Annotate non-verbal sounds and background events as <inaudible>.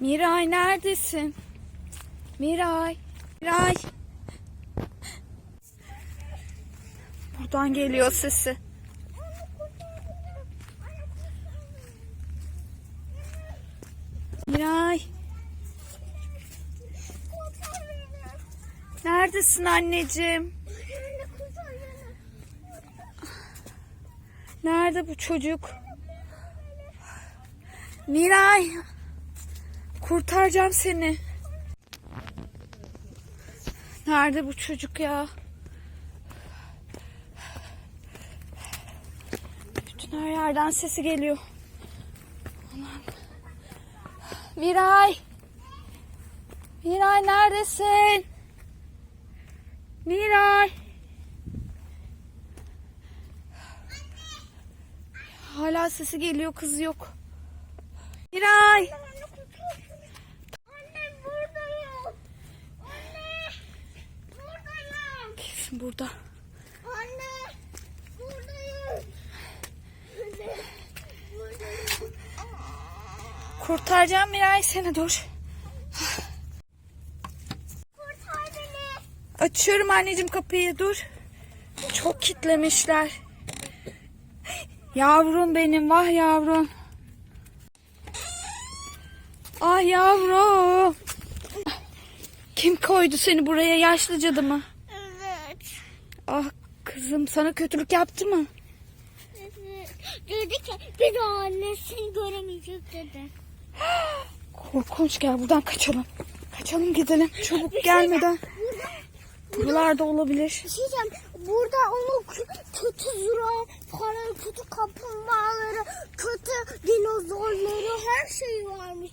Miray neredesin? Miray. Miray. Buradan geliyor sesi. Miray. Neredesin anneciğim? Nerede bu çocuk? Miray. Kurtaracağım seni. Nerede bu çocuk ya? Bütün her yerden sesi geliyor. Aman. Miray. Miray neredesin? Miray. Hala sesi geliyor kız yok. Miray. Anne buradayım. Anne buradayım. Kesin burada. Anne buradayım. Anne buradayım. Kurtaracağım Miray seni dur. Kurtar beni. Açıyorum anneciğim kapıyı dur. Çok kitlemişler. Yavrum benim vah yavrum. Ah yavrum. Kim koydu seni buraya yaşlı cadı mı? Ah kızım sana kötülük yaptı mı? Dedi ki bir daha annesini göremeyecek dedi. <gasps> Korkunç gel buradan kaçalım. Kaçalım gidelim çabuk gelmeden. Burada, Buralarda olabilir. bir şey diyeceğim. Burada onun kö- kötü zürafa, falan kötü kaplumbağaları, kötü dinozorları her şeyi varmış.